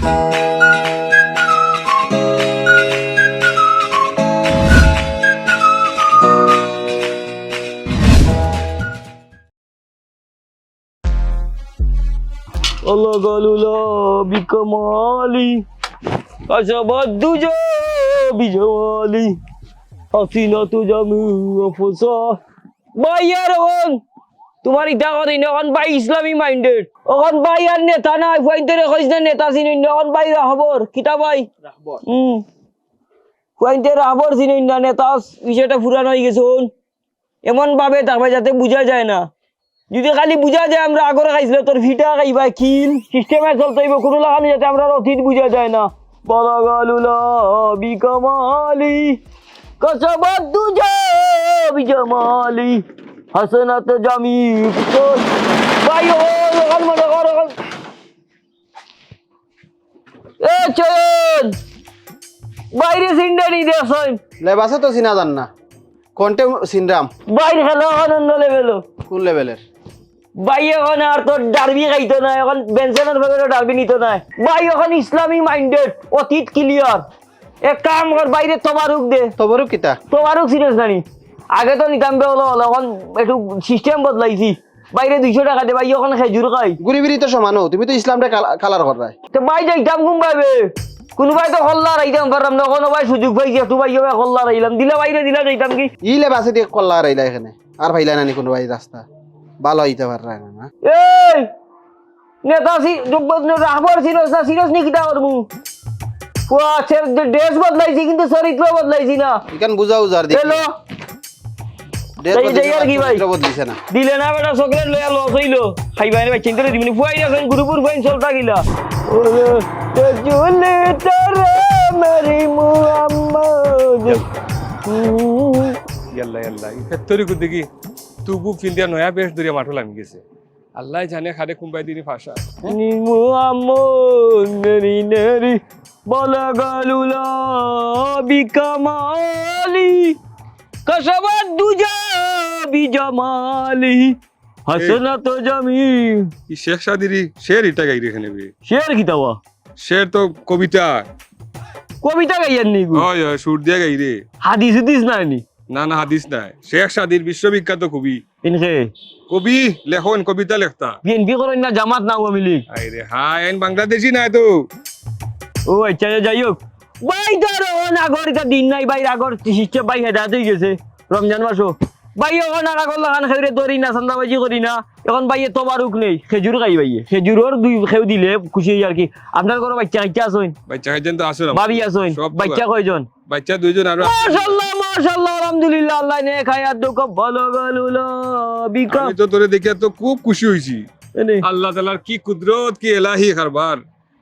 Allah galula bika mali. Kasabat tu je bija wali. Tu jamu afasa Bayar orang. তোমার ইটা কথা এখন by Islami minded এখন by আর নেতা নাই ফুয়াইন্তেরে কইস না নেতা চিনি এখন বাই রাহবর। কিতা বাই হুম। ফুয়াইন্তে রাহবর চিনি না নেতা বিষয়টা ফুরান হয়ে গেছে এমন ভাবে তারপরে যাতে বোঝা যায় না। যদি খালি বুঝা যায় আমরা আগরে খাইছিল তোর ভিটা খাইবা কিল। সিস্টেমে চলতে হইব কোনো লাগানো যাতে আমরা অতীত বুঝা যায় না। বলাগালুলা বিকামালি কসবাদ্দু যা বিজামালি হাসনাত জামি ভাই ও ওখান মনে কর এ চল বাইরে সিন্ডানি দেখছেন লেবাসে তো চিনা জান না। কোনটে চিনরাম বাইরে খেলা আনন্দ লেভেলো কোন লেভেলের ভাই এখন আর তোর ডারবি খাইতো না এখন বেনসেনের ভাগে ডারবি নিত না। ভাই এখন ইসলামী মাইন্ডেড অতীত ক্লিয়ার এক কাম কর বাইরে তোমারুক দে। তবরও কিতা? তোমারুক সিরিয়াস জানি আগে তো নিতাম বে হলো এখন একটু সিস্টেম বদলাইছি। বাইরে দুইশো টাকা দে ভাই এখন খেজুর খাই। গুড়ি বিড়ি তো সমানো তুমি তো ইসলামটা কালার করাই তো ভাই যাইতাম কোন ভাবে কোনোবাই তো হল্লা রাইতাম পারলাম না কোনো ভাই সুযোগ পাইছি একটু ভাই হল্লা রাইলাম। দিলা বাইরে দিলা যাইতাম কি? ই লেবাসে দিয়ে কল্লা রাইলা এখানে আর ভাইলা নানি কোনো ভাই রাস্তা। ভালো হইতে পার না না। এই! নেতা সি রাহবর সিরস না সিরস নি করমু ওয়া ড্রেস বদলাইছি কিন্তু চরিত্র বদলাইছি না। ইখান বুঝাও যার দেখি এলো। দিলে না বেটা চকলেট লয়া লস হইল। খাইবা নে ভাই চিন্তা দিবনি ফুয়াই আছেন গ্রুপুর ফাইন চলতা গিলা। চলে তারা মেরি মুহাম্মদ। ইয়াল্লা ইয়াল্লা ফেত্তরি কু দেখি তুবু ফিল্ডিয়া নয়া বেশ দূরে মাঠো লামি গেছে। আল্লাহ জানে খাদে কুম্বাই দিনি ফাঁসা। নি মুহাম্মদ নেরি নেরি বলগালুলা বিকামালি। কসবাত দুজা বিজামালি হাসনাত জামি ই শেখ সাদিরি শের ইটা গাই রেখে নেবে? শের কিতাবা শের তো কবিতা। কবিতা গাইয়ার নি গো? হয় হয় সুর দিয়ে গাই রে। হাদিস হাদিস নাই নি? না না হাদিস নাই। শেখ সাদির বিশ্ববিখ্যাত কবি। ইনকে কবি লেখন কবিতা লেখতা। বিএনপি করেন না জামাত না আওয়ামী লীগ। আই রে হাই আইন বাংলাদেশি নাই তো। ও আচ্ছা যাই হোক। ভাই ধর এটা দিন নাই ভাই আগর সিস্টেম ভাই হেদাত হয়ে গেছে। রমজান মাসও। ভাই এখন আর আগর লাগান খেয়ে ধরি না চান্দাবাজি করি না। এখন ভাই তোমারুক নেই খেজুর খাই ভাই খেজুরের দুই খেউ দিলে খুশি হই আর কি আপনার বাচ্চা বাচ্চা তো ভাবি বাচ্চা কয়জন? বাচ্চা দুইজন আর মাশাআল্লাহ মাশাআল্লাহ আলহামদুলিল্লাহ আল্লাহ নে খায়াত দুঃখ ভালো গেলুলা বিকাম আমি তো তোরে দেখে তো খুব খুশি এনে। আল্লাহ তালার কি কুদরত কি এলাহি কারবার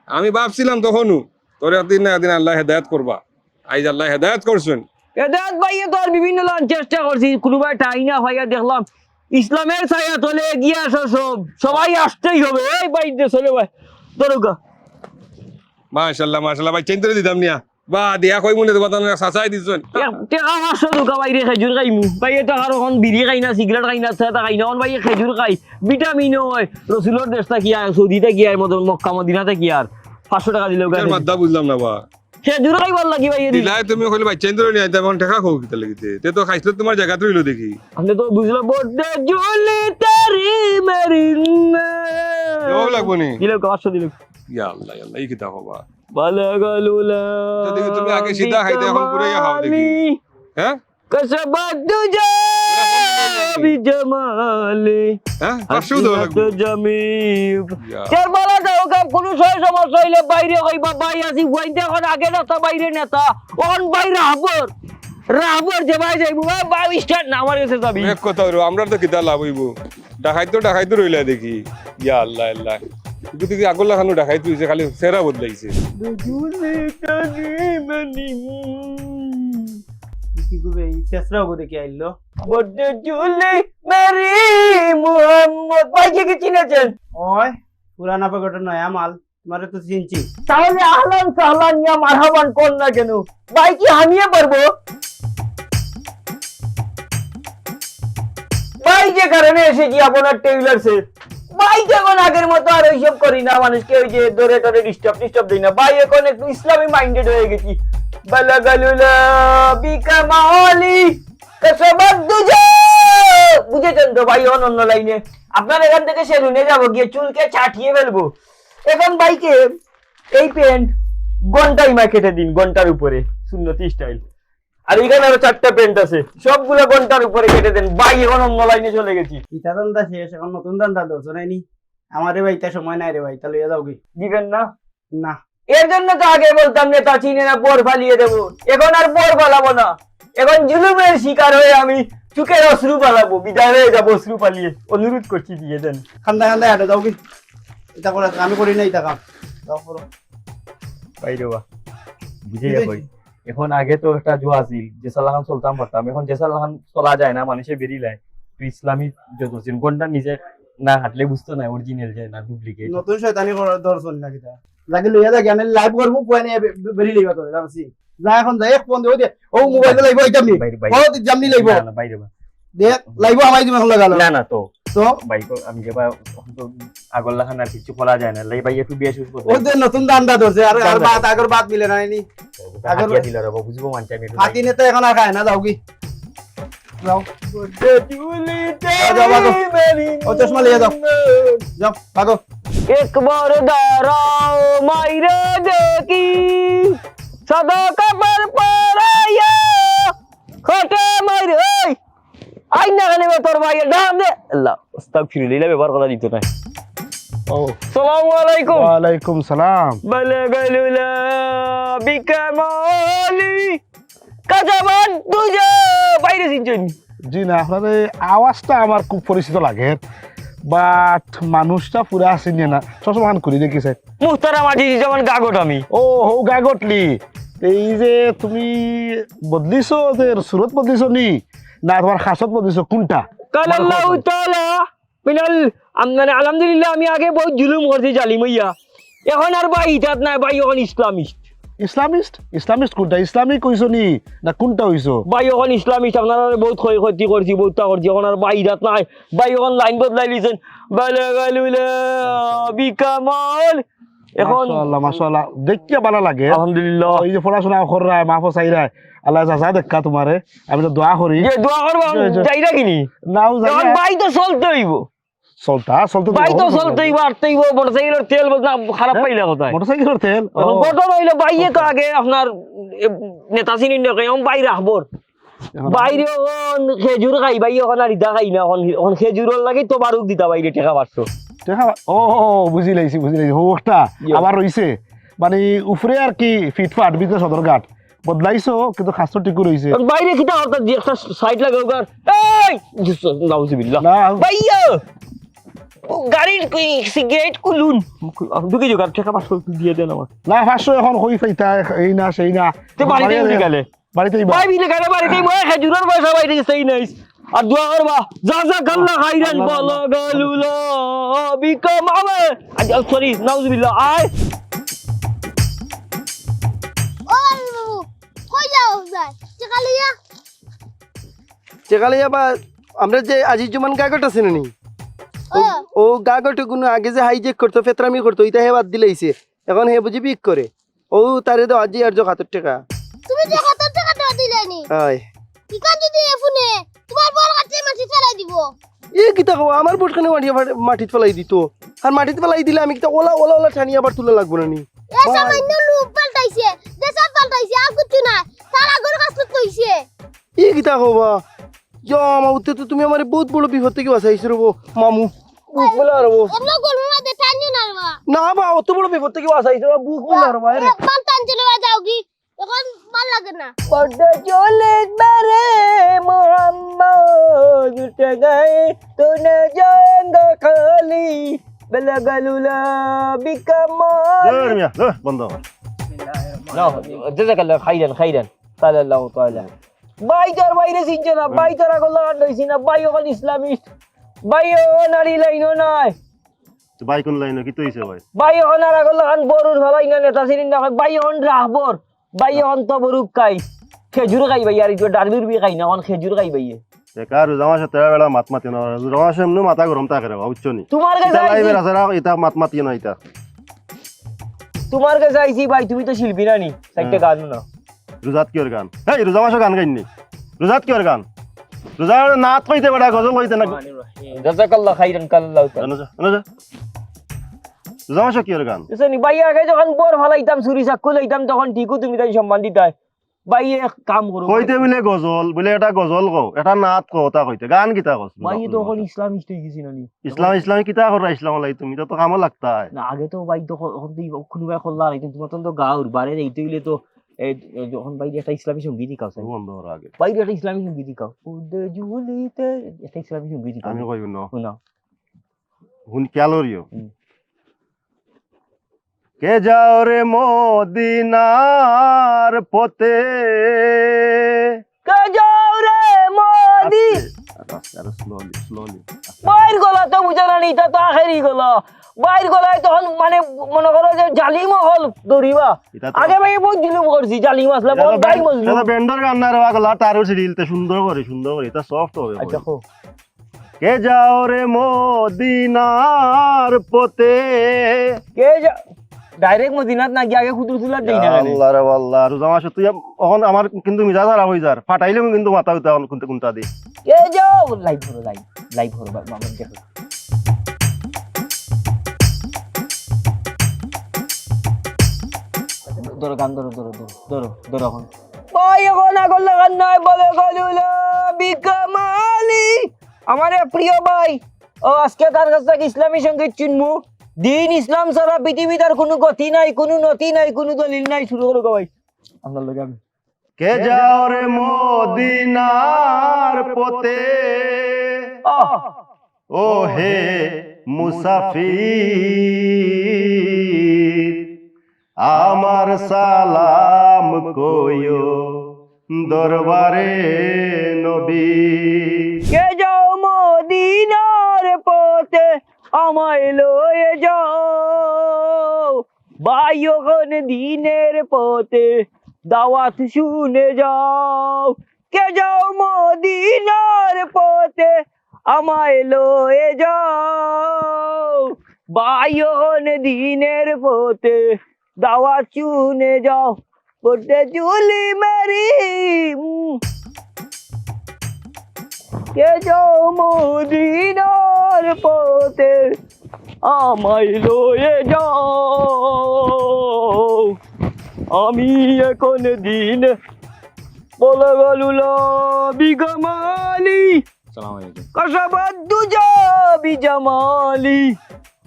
আমি ভাবছিলাম তখনও তোর একদিন না একদিন আল্লাহ হেদায়ত করবা আইজ আল্লাহ হেদায়ত করছেন এদাত ভাইয়ে তো আর বিভিন্ন চেষ্টা করছি কোনোবাই টাই না হইয়া দেখলাম। ইসলামের ছায়া তলে এগিয়ে আসো সব সবাই আসতেই হবে। এই ভাই চলে ভাই দরুকা মাশাল্লাহ মাশাল্লাহ ভাই চেঞ্জ করে দিতাম নিয়া। বা দিয়া কই মনে তাহলে সাসাই দিছেন। টেকা পাঁচশো দুকা বাইরে খেজুর খাইমু তো আর বিড়ি খাই না সিগারেট খাই না চেতা খাই না। এখন বাইরে খেজুর খাই। ভিটামিন হয়। রসুলোর দেশটা কি আর সৌদিতে কি আর মক্কা মদিনাতে কি আর পাঁচশো টাকা দিলেও এর মাদ্দা বুঝলাম না বা। খেজুর খাই ভালো লাগি ভাই দিলাই তুমি কইলে ভাই চেঞ্জ করে নিয়া তেমন টাকা খাও কিতা লাগিতে তে। তো খাইছিল তোমার জায়গা রইল দেখি। আপনি তো বুঝলো বড় জুলি তারি মেরি জবাব লাগবো নি? দিলে পাঁচশো দিলে ইয়া আল্লাহ ইয়া আল্লাহ এই কিতা হবা বালাগালুলা তো দেখি তুমি আগে সিধা খাইতে এখন পুরাই খাও দেখি। হ্যাঁ? কসবাত দুজা বিজামালি হ্যাঁ কোনো সয় সমস্যা হইলে বাইরে হইবা বাই আসি ওয়াইতে এখন আগে নেতা বাইরে নেতা। অন বাই রাহবর রাহবর যে ভাই যাইবো বাই স্টার্ট না আমার কাছে যাবি। এক কথা হইল আমরা তো কিতা লাভ হইব? ডাকাইতো ডাকাইতো রইলা দেখি। ইয়া আল্লাহ আল্লাহ। কিন্তু দেখি আগর লাগানো ডাকাইতো খালি সেরা বদলাইছে। কি করবে চেষ্টা হব দেখি আইলো। বড় জুলি মেরি মুহাম্মদ। ভাই কে চিনেছেন? ওই পুরানা প্যাকেটের নয়া মাল তোমারে তো চিনছি। তাহলে আহলান সাহলান ইয়া মারহাবান কোন না কেন? ভাই কি হামিয়ে পারব? ভাই যে কারণে এসেছি আপনার টেইলার্সে। ভাই যেমন আগের মতো আর ওইসব করি না। মানুষকে ওই যে ধরে ধরে ডিস্টার্ব ডিস্টার্ব দিই না। ভাই এখন একটু ইসলামী মাইন্ডেড হয়ে গেছি। বালা গালুলা বিকা কাসাবাদ্দুজা বুঝেছেন তো ভাই অন অন্য লাইনে। আপনার এখান থেকে সেলুনে যাব গিয়ে চুলকে ছাটিয়ে ফেলব। এখন ভাইকে এই প্যান্ট ঘন্টাই মা কেটে দিন ঘণ্টার উপরে। সুন্নতি স্টাইল আর এখানে আরও চারটা প্যান্ট আছে। সবগুলো ঘণ্টার উপরে কেটে দেন। ভাই এখন অন্য লাইনে চলে গেছি। ইটা দান্দা শেষ এখন নতুন দান্দা ধরছো নাইনি? আমারে ভাই ইটা সময় নাই রে ভাই তাহলে যাও কি দিবেন না? না। এর জন্য তো আগে বলতাম নেতা চিনে না পর ফালিয়ে দেবো। এখন আর পর ফালাবো না। এখন জুলুমের শিকার হয়ে আমি চুকের অশ্রু পালাবো বিদায় হয়ে যাব অশ্রু পালিয়ে অনুরোধ করছি দিয়ে দেন। খান্দা খান্দা হাঁটে যাও কি? এটা করে আমি করি না ইটা কাম যাও করো। বাইরে বা বুঝে যাব এখন আগে তো একটা জোয়া আছিল জেসালাহান চলতাম পারতাম। এখন জেসালাহান চলা যায় না মানুষে বেরিয়ে তুই ইসলামী যত কোনটা নিজে না হাঁটলে বুঝতো না অরিজিনাল যায় না ডুপ্লিকেট নতুন শয়তানি করার ধরছো না কিটা লাগে লইয়া যাকে আমি লাইভ করব পুয়া নিয়ে বেরিয়ে লইবা তোরে জানছি যা এখন যাই এক ফোন দিও দে। ও মোবাইলে লাইভ আইতাম নি বাইরে ও জামনি লাইভ না না বাইরে বা দেখ লাইভ আমাই দিমা এখন লাগালো। না না তো। তো? বাইক আমি যেবা আগর লাখান আর কিছু বলা যায় না লাই ভাই একটু বিয়ে শুরু করতে ওদের নতুন দান্দা ধরছে আর আর বাত আগর বাত মিলে না। নি আগর- হাতিয়া দিল রে বুঝব মানছি আমি একটু হাতি নেতা এখন আর খায় না যাও কি। যাও। যাও, যাও, ভাগো। ও চশমা লিয়ে যাও। যাও ভাগো একবার দাঁড়াও মাইরে দেখি। সাদা কাপড় পরাইয়া খটে মাইরে ওই আই না কানে তোর ভাই ডাম দে। আল্লাহ আস্তাগফিরুল্লাহ ব্যবহার করা দিত না। ও। আসসালামু আলাইকুম। ওয়ালাইকুম সালাম। বালাগালুলা বিকামালি কাজাবান তুজা বাইরে সিনছেন জি না আপনার এই আওয়াজটা আমার খুব পরিচিত লাগে। বাট মানুষটা পুরা আসেনি না। সবসময় করি দেখি স্যার মাঝি যেমন গাগট আমি। ও হো গাগটলি। এই যে তুমি বদলিছ যে সুরত বদলিছ নি? না তোমার খাসত বদলিছ কোনটা? কালাল্লাহু তাআলা মিনাল আমদানি মানে আলহামদুলিল্লাহ আমি আগে বহুত জুলুম করছি জালিম হইয়া। এখন আর ভাই ইতাত নাই বাই এখন ইসলামিস্ট। ইসলামিস্ট ইসলামিস্ট কোনটা? ইসলামিক কইছো নি? না কোনটা হইছো? ভাই এখন ইসলামিস্ট আপনারা বহুত ক্ষয় ক্ষতি করছি বহুতটা করছি এখন আর ইটাত নাই। ভাই এখন লাইন বদলাই লিছেন বালাগালুলা বিকামাল। এখন মাশাআল্লাহ মাশাআল্লাহ। দেখিয়া ভালো লাগে। আলহামদুলিল্লাহ। এই যে পড়াশোনা কররায় মা ফসাইরায় আল্লাহ যা দেখা তোমারে। আমি তো দোয়া করি। দোয়া করব। যাইরা কিনি নাও জানি ভাই তো চলতে হইব। চলতা? চলতে ভাই তো চলতে হইব আটতে মোটরসাইকেলের তেল খারাপ হ্যাঁ? পাইলে কোথায় মোটরসাইকেলের তেল? হইল বাইয়ে তো আগে আপনার নেতা চিনি নকে এখন বাই রাখবর এখন- বাইরে এখন খেজুর খাই এখন আর ইটা খাই না এখন এখন খেজুরের লাগে তো বারুক দিতা বাইরে টেকা পারছ ও বুঝি লাইছি বুঝি লাইছি। আবার রইছে মানে উপরে আর কি ফিটফাট ভিতরে সদরঘাট বদলাইছো কিন্তু খাসটো টিকু রইছে বাইরে কিটা যে একটা সাইড লাগে ওকার এই! নাউজুবিল্লাহ। ভাইয়া গাড়ির সিগারেট কুলুন ঢুকে গাড়ি টেকা পারছ দিয়ে দেন আমার না ফাঁসশো এখন হই ফাইতা এই না সেই না। তে বাড়িতে গেলে? বাড়িতেই ভাই বিলে গেলে বাড়িতে মই খেজুরের পয়সা বাইরে সেই নাইস। আর দোয়া করবা যা যা কাল্লা খাইরান বলা গালুলা বিকম আজ সরি নাউজুবিল্লাহ আয়। চেকালিয়া। চেকালে আবার আমরা যে আজিজ জুমান গাগট আছে নি? ও গাগট কোনো আগে যে হাইজেক করতো ফেতরামি করতো ইটা হে বাদ দিলাইছে। এখন হে বুঝি বিক করে। ও তারে তো আজি আর হাতের টাকা। তুমি যে কত টাকা দেওয়া দিলেনি হয়। কি কাজ যদি এফুনে তোমার বড় কাছে মাছি ফেলাই দিব। এ কো আমার বোটখানে মাটি মাটিত ফেলাই দিত। আর মাটিত ফেলাই দিলে আমি কিতা ওলা ওলা ওলা ঠানি আবার তুলা লাগবো না নি? এ সামান্য লুক পাল্টাইছে দেশা পাল্টাইছে আর কিছু না তার আগর কাজ তো হইছে। এ কিতা কবা ইয়া উত্তে তো তুমি আমার বহুত বড় বিপদ থেকে বাঁচাইছো রবো। মামু। বুক বলে আর রবো। না বা অত বড় বিপদ থেকে বাঁচাইছো বুক বলে আর রবো রে মাল টান চলে যাও কি এখন ভালো লাগে না। পর্দা চলে বারে মোহাম্মদ উঠে গয়ে তো না খালি বেলা গালুলা বিকম বন্ধ। জাজাকাল্লাহ খাইরান খাইরান সাল্লাল্লাহু তাআলা। বাইটার বাইরে সিনছে না বাইটার আগল লাগান রইছি না বাই ওখান ইসলামিস্ট বাই ও নারী লাইনও নাই। ভাই কোন লাইনে কি তৈছে ভাই? বাই ওখান আর আগল লাগান বড়ুর ভালাই না নেতা সিনিন না বাই ওখান রাহবর বাই ওখান তো খাই খেজুর খাই ভাই আর ডালবির বি খাই না ওখান খেজুর খাই ভাই একা রোজা মাসে তেরা বেলা মাত মাতি না রোজা মাসে এমনি মাথা গরম থাকে রে বুঝছ নি? তোমার কাছে ইতা লাইভে আছে রা ইতা মাত মাতি না ইতা তোমার কাছে আইছি ভাই তুমি তো শিল্পী না নি সাইডটা গান না। রোজাত কিয়র গান? এই রোজা মাসে গান গাইনি। রোজাত কিয়র গান? রোজার নাত কইতে বেড়া গজল কইতে না জাজাকাল্লাহ খাইরান কাল্লাহ তাআলা রোজা মাসে কিয়র গান? বুঝছেন ভাই আগে যখন বর ফালাইতাম চুরি চাক্কু লইতাম তখন ঠিকও তুমি তাই সম্মান দিতাই এক কাম করো কইতে বলে গজল বলে এটা গজল কও এটা নাত কও তা কইতে গান কিতা কস ভাই তখন ইসলাম হয়ে গেছি নি ইসলাম ইসলাম কিতা করা ইসলাম লাই তুমি তো তো কামো লাগতা না আগে তো ভাই তো কোনোবাই আর তোমার তো গাঁর বারে এইতে গেলে তো যখন ভাই একটা ইসলামী সংগীত গাও আগে। ভাই একটা ইসলামী সংগীত গাও। জুলিতে একটা ইসলামী সংগীত গাও। আমি কইব ন। শোনা। হুন ক্যালোরিও। কে যাও রে মদিনার পথে? কে যাও রে মোদি স্লোলি স্লোলি বাইর গলা তো বুঝে না এটা তা আখেরি গলা। বাইর গলায় তখন মানে মনে করো যে জালিম হল দরিবা আগে ভাই বহুত জুলুম করছি জালিম আসলে বহুত গাই মজলুম। এটা বেন্ডার গান্নার বাগলা তার তারও সিরিলতে সুন্দর করে সুন্দর করে এটা সফট হবে আচ্ছা কো কে যাও রে মদিনার পথে? কে যা ডাইরেক্ট মদিনাত না গিয়ে আগে খুদুর দেই না আল্লাহ রে আল্লাহ রোজা মাসে তুই এখন আমার কিন্তু মিজাজ খারাপ হয়ে যার ফাটাইলে কিন্তু মাথা উঠা কোনটা কোনটা দি। কে যাও লাইভ ধরো লাইভ লাইভ ধরো দেখো ধরো গান ধরো ধরো ধরো ধরো ধরো এখন। এখন আগল লাগান নাই বলে গলুলা বিকামালি আমার প্রিয় ভাই। ও আজকে তার কাছ থেকে ইসলামী সংগীত চিনমু দিন ইসলাম ছাড়া পৃথিবীতে আর কোনো গতি নাই কোনো নতি নাই কোনো দলিল নাই শুরু করো ভাই। আপনার লগে আমি। কে যাও রে মদিনার পথে? ও হে মুসাফির আমার সালাম কইও দরবারে নবী কে যাও মদিনার পথে আমায় লয়ে যাও। ওখান দিনের পথে দাওয়াত শুনে যাও। কে যাও মদিনার পথে আমায় লয়ে যাও। ওখান দিনের পথে দাওয়াত শুনে যাও। পড়তে চুলি মেরি কে যাও মদিনার পথে আমায় লয়ে যাও। আমি এখন দিন বলে গলুল বিগমালি কসবাদ্দু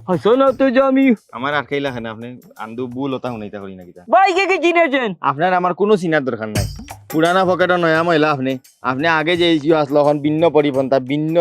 যাবি জামালি হাসনাত জামি আমার আর খাইলা খানে আপনি আন্দু বুল ওটা শুনাইতা করি না কিতা। ভাই কে কে চিনেছেন? আপনার আমার কোনো চিনার দরকার নাই। পুরানা পকেটও নয়া মহিলা আপনি। আপনি আগে যে ইস্যু আসলো এখন ভিন্ন পরিপন্থা ভিন্ন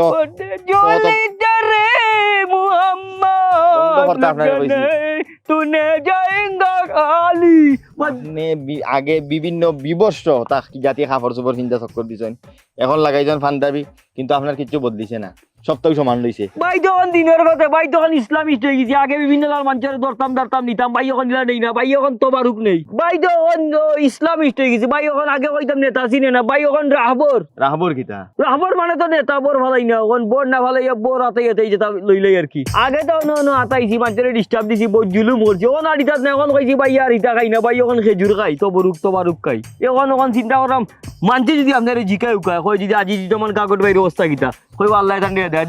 বিভিন্ন বিবর্ষ তা জাতি খাফর চোপর চিন্তা চক্কর দিছেন। এখন লাগাইছেন ফান্দাবি কিন্তু আপনার কিছু বদলিছে না। সবটাই সমান লইছে ভাই তখন দিনের কথা ভাই তখন ইসলামিস্ট হয়ে গেছি। আগে বিভিন্ন লাল মানুষের ধরতাম ধরতাম নিতাম ভাই এখন দিলা নেই না ভাই এখন তোবারুক নেই। ভাই তখন ইসলামিস্ট হয়ে গেছি ভাই এখন আগে কইতাম নেতা চিনে না ভাই এখন রাহবর। রাহবর কিতা? রাহবর মানে তো নেতা বোর ভালাই না এখন বোর না ভালাই বোর আতাই আতাই লইলাই আর কি। আগে তো ন ন আতাইছি মানুষের ডিস্টার্ব দিছি বহুত জুলুম করছি এখন আর ইতাত না এখন কইছি ভাই আর ইতা খাই না ভাই এখন খেজুর খাই তো বরুক তো বারুক খাই। এখন এখন চিন্তা করাম মানছে যদি আপনার জিকাই উকায় কই যদি আজি যদি আমার কাগজ বাইর অবস্থা কিতা কই আল্লাহ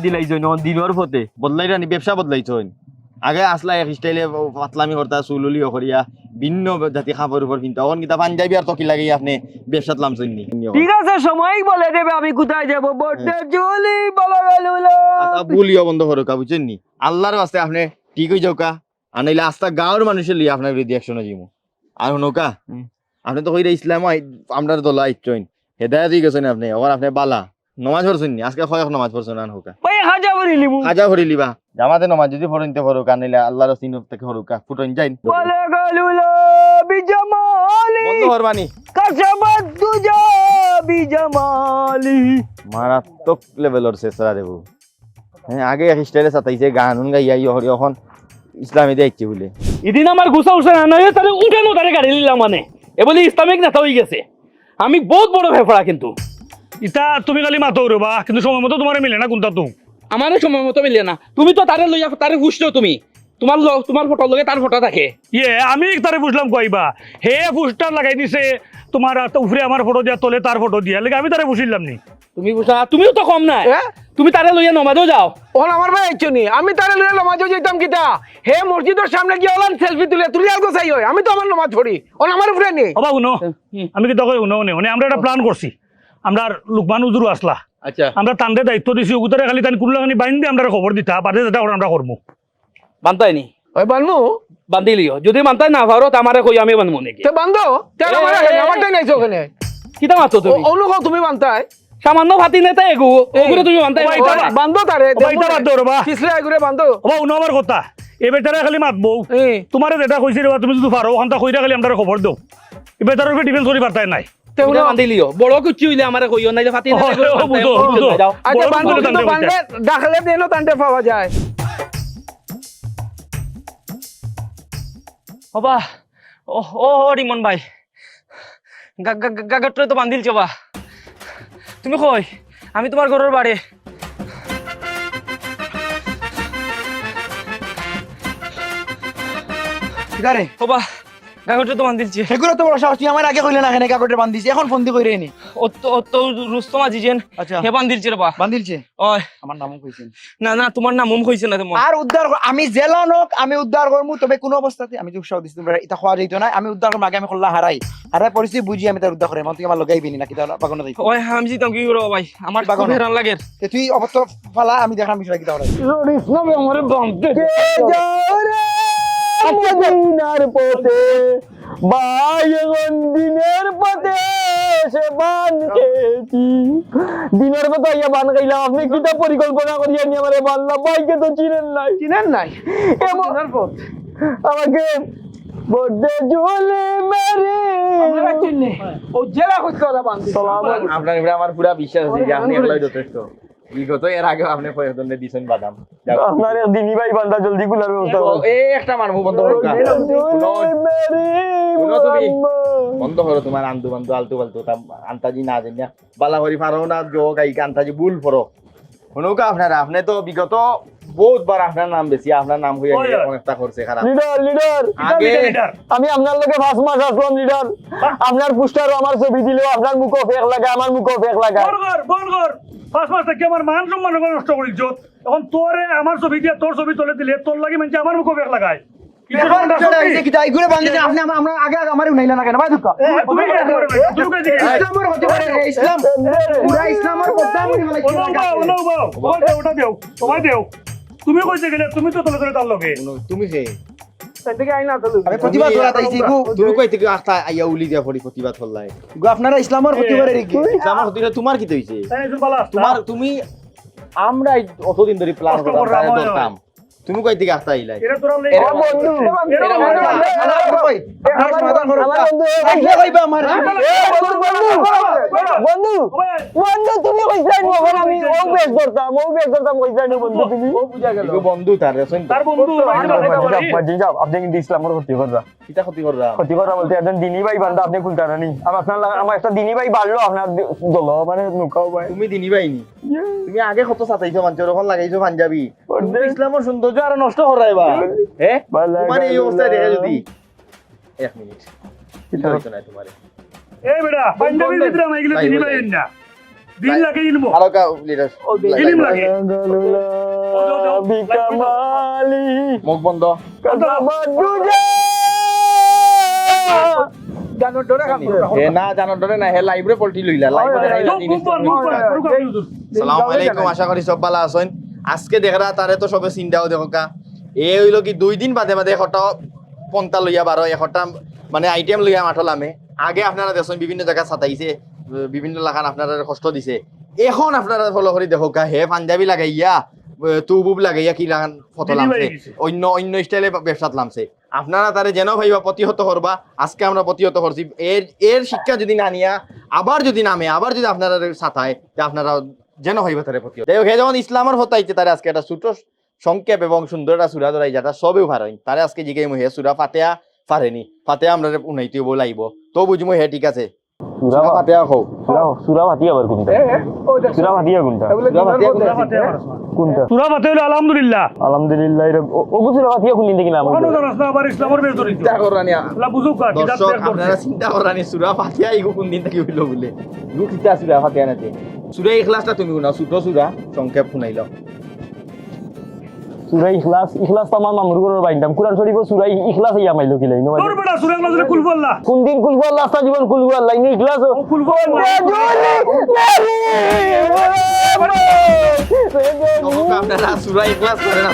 দিনের নি ব্যবসা আগে আসলা এক স্টাইলে পাতলামি করতা চুলুলি করিয়া ভিন্ন জাতি খাফর উপর চিন্তা এখন কিতা পাঞ্জাবি আর তকি লাগি আপনি ব্যবসাত লামছেন নি। ঠিক আছে সময় বলে দেবে আমি কোথায় যাব? বড্ডে জলি বলা গেল আচ্ছা বন্ধ করুকা বুঝছেন নি? আল্লাহর বাস্তে আপনি ঠিক হয়ে যাওকা। আর নাইলে আস্তা গাঁৱৰ মানুষের লিয়ে আপনার বিরুদ্ধে একশনে যাব আর শুনোকা হুম। আপনি তো কইরা ইসলাম আমরা দলা ইচ্ছইন হেদায়ত হয়ে গেছেন আপনি? ওখানে আপনি বালা। নমাজ পড়ছেন নি? আজকে কয়েক নমাজ পড়ছেন আন হোকা ভাই হাজা বলি লিবু খাজা ভরি লিবা জামাতে নমাজ যদি ফরইনতে ফরুক আর নাইলে আল্লাহর সিন থেকে ফরুকা ফুটইন যাইন বলে গেল বিজমালি। বন্ধ করবানি কাসাবাদ দুজা বিজমালি। মারাত্মক লেভেলর শেষরা দেবো। হ্যাঁ আগে এক স্টাইলে সাতাইছে গান উন গাইয়া ইয়ে হরি এখন ইসলামী দেখছে বলে। এদিন আমার গুছা উঠছে না নয় তাহলে উঠানো তারে গাড়ি নিলাম মানে। এ বলে ইসলামিক নেতা হয়ে গেছে। আমি বহুত বড় ফেফড়া কিন্তু। ইতা তুমি খালি মাতো রবা কিন্তু সময় মতো তোমার মিলে না কোনটা তো। আমারও সময় মতো মিলে না। তুমি তো তারে লইয়া তারে তুমি। তোমার তোমার ফটো লগে তার ফটো থাকে। ইয়ে আমি তারে বুঝলাম কইবা। হে পোস্টার লাগাই দিছে তোমার উপরে আমার ফটো দিয়া তলে তার ফটো দিয়া। লাগে আমি তারে বুঝিলাম নি। তুমি বুঝা তুমিও তো কম নাই? তুমি তারে লইয়া নমাজও যাও। ওন আমার ভাই আইছো নি? আমি তারে লইয়া নামাজ যেতাম কিতা? হে মসজিদের সামনে গিয়ে ওলান সেলফি তুলে তুলে আর গোছাই হয়। আমি তো আমার নামাজ পড়ি। ওন আমার উপরে নি। অবা শুনো আমি কি তখন শুনো নে? আমরা একটা প্ল্যান করছি। আমরা লুকমান উজুরু আসলা। আচ্ছা। আমরা তান্ডে দায়িত্ব দিছি উগুতারে খালি তান কুল্লাখানি বাইন দিয়ে আমরা খবর দিতা পারে যেটা আমরা করব বান্তাই নি ওই বানমু বান্ধি লিও যদি মানতাই না পারো তো আমারে কই আমি বানবো নাকি? তে বান্ধো। এ, এ, এ, আমারটাই নাইছো ওখানে। কিতা মাতো তুমি? অনু তুমি বানতাই সামান্য ভাতি নেতা এগু ওগুলো তুমি না। বান্ধো তারে ওবা ইটা বাদ দো রবা কিসলে আগুরে বান্ধো। ওবা শুনো আমার কথা। এ বেটারে খালি মাতবো এ। তোমারে যেটা কইছি রে তুমি যদি পারো ওখানটা কইরা খালি আমরা খবর দাও। এই বেটারের উপরে ডিফেন্স করি পারতাই নাই। বান্ধি লিও বড় কুচি হইলে আমারে কইও নাইলে ফাতি নেতা এগুলো ও, বান্তাই বুঝো, পারো। বুঝো। যাও। আচ্ছা বড় বান্ধো বড় কিন্তু তান্ডে বান্ধে ডাকলে দেনো তান্ডে পাওয়া যায় হবা ও ও রিমন ভাই গাগাটরে তো বান্ধিল চবা তুমি কই আমি তোমার ঘরের বাড়ি হবা গাগাটরে তো বান্ধিলছি সেগুলো তো বড় সাহস তুই আমার আগে কইলে না এখানে কাকড়ে বান্ধিছি এখন ফোন দি কইরে নি। ও তো রুস্তম আজি যেন আচ্ছা। হে বান্ধিলছে রে বা। বান্ধিলছে? ওই আমার নামও কইছেন না। না তোমার নাম মুম কইছে না তোমার। আর উদ্ধার আমি জেলা নক আমি উদ্ধার করমু তবে কোনো অবস্থাতে আমি যে উৎসাহ দিছি তোমরা এটা খাওয়া যাইতো না। আমি উদ্ধার করব আগে আমি খোল্লা হারাই হারাই পরিস্থিতি বুঝি আমি তার উদ্ধার করে তুই আমার লগাইবি না কিতা বাগানো যাইতো ওই আমি জিতাম কি করব ভাই? আমার বাগানো। হেরান লাগে। তে তুই অবস্থা ফালা আমি দেখাম বিষয় কিতা ওরা মদিনার পথে দিনের পথে সে বান খেয়েছি। দিনের পথে ইয়া বান খাইলাম আপনি কিটা পরিকল্পনা করিয়া নিয়ে আমারে বানলাম ভাইকে তো চিনেন নাই। চিনেন নাই? এমন আমাকে বড্ডে জুলে মেরে। ও জেলা করতে ওরা বান্ধি আমার পুরা বিশ্বাস আছে যে আপনি যথেষ্ট। বিগত এর আগে আপনি কয়েকজনে দিছেন বাদাম। আপনার দিনী ভাই বান্দা জলদি গুলার ব্যবস্থা এই একটা মানবো বন্ধ করো। শুনো, তুমি। বন্ধ করো তোমার আন্দু বান্দু আলতু ফালতু আন্তাজি না জানি বালা হরি পারো না জো গাই আন্তাজি ভুল করো শুনুক আপনারা আপনি তো বিগত বহুত বার আপনার নাম বেশি আপনার নাম হইয়া গিয়ে অনেকটা করছে খারাপ। লিডার লিডার আগে আমি আপনার লগে পাঁচ মাস আসলাম লিডার আপনার পুস্টারও আমার ছবি দিলেও আপনার মুখও ফেক লাগে আমার মুখও ফেক লাগে। বল কর বল পাঁচ মাস থেকে আমার মান সম্মান নষ্ট করিস এখন তোরে আমার ছবি দিয়ে তোর ছবি তুলে দিলে তোর লাগে মানে আমার মুখে বেগ লাগায়। পারে ইসলাম। তুমি কইছে গেলে তুমি তো তলে তলে তার লগে। তুমি সে আমি প্রতিবাদ করা তাইছি গু তুমি কই থেকে আস্তা আইয়া উলি দিয়া পড়ি প্রতিবাদ করলাই গু আপনারা ইসলামের তোমার কি তুমি আমরা অতদিন ধরে প্ল্যান করতাম তুমি কই থেকে আস্তা আইলাই? এরা তোরা লে- এরা বন্ধু। এরা বন্ধু। সমাধান আমার বন্ধু আপনি কইবা আমার? বন্ধু। ওই, বন্ধু। তুমি কইছাই নি এখন আমি ও বেশ ধরতাম ও বেশ ধরতাম কইছাই নি বন্ধু। তুমি? ইগো বন্ধু তার রেসন তার বন্ধু বাইরে বাড়াইতে পারি। মাঝি যাও আপনি কিন্তু ইসলামের ক্ষতি কররা কিটা ক্ষতি কররা ক্ষতি করা বলতে একজন দিনী ভাই বান্ধা আপনি খুলতে পারেনি আমার আপনার আমার একটা দিনী ভাই বাড়লো আপনার দল মানে নুকাও ভাই। তুমি দিনি বাইনি তুমি আগে কত সাতাইছো মানুষ ওরকম লাগাইছো পাঞ্জাবি। ইসলামের সৌন্দর্য আর নষ্ট করাইবা হ্যাঁ। তোমার এই অবস্থায় দেখে যদি। এক মিনিট। কিটা হইতো না তোমার। এই বেটা, পাঞ্জাবির ভিতরে আমার এগুলো ভাই, পাইন না। দিন লাগে ইলমো। ভালো কা লিডার ইলিম লাগে। বিকামালি মুখ বন্ধ। হে না জানো ডরে না হে লাইব্রে পল্টি লইলা। লাইব্রে চুপ, মুখ বন্ধ, মুখ বন্ধ, করুক আপনি হুজুর। সালাম আলাইকুম আশা করি সব ভালো আছেন। আজকে দেখরা তারে তো সবে চিন্তাও দেখা এ হইল কি দুই দিন বাদে বাদে এশটা পন্তা লইয়া বারো এশটা মানে আইটেম লইয়া মাঠলামে আগে আপনারা দেখছেন বিভিন্ন জায়গা ছাতাইছে বিভিন্ন লাখান আপনারা কষ্ট দিছে। এখন আপনারা ফলো করে দেখো হে পাঞ্জাবি লাগাইয়া তুবুব লাগাইয়া কি লাগান ফটো লামছে। অন্য অন্য স্টাইলে ব্যবসাত লামছে। আপনারা তারে যেন ভাইবা প্রতিহত করবা আজকে আমরা প্রতিহত করছি এর এর শিক্ষা যদি না নিয়া আবার যদি নামে আবার যদি আপনারা সাথায় তে আপনারা যেন হইবে তারে প্রতি যাই যেমন ইসলামের হতাইছে তার আজকে একটা ছোট সংক্ষেপ এবং সুন্দর একটা সুরা ধরাই সবই সবেও পারেন তারে আজকে জিগে হে সুরা ফাতেয়া পারেনি ফাতেয়া আমরা উনাইতে বলাইব তো বুঝব হে, ঠিক আছে। সুরা ফাতিহা কও সুরা সুরা ভাতিয়া আবার কোনটা? সুরা ভাতিয়া কোনটা? সুরা না। কোনটা? সুরা আলহামদুলিল্লাহ। আলহামদুলিল্লাহ এর ভাতিয়া আবার ইসলামের বেশ জড়িত চিন্তা করানি আল্লাহ বুঝুক আর কিতাব করছে। আপনারা চিন্তা করানি সুরা ফাতিহা ইগো কোন দিন থেকে হইল বলে। ইগো কিতা সুরা ফাতিহা নাতে। সুরা ইখলাসটা তুমি শুনাও ছোট সুরা সংক্ষেপ শুনাইল সুরা ইখলাস ইখলাস তো আমার মামুর ঘরের বাইন্দাম কুরআন শরীফ সুরাই ইখলাস ইয়া মাইলো কি লাইনো তোর বড় সুরা নজরে কুল আল্লাহ। কোন দিন কুলবো আল্লাহ? আস্তা জীবন কুলবো আল্লাহ ইনি ইখলাস ও কুল বললা আপনারা সুরা ইখলাস করেন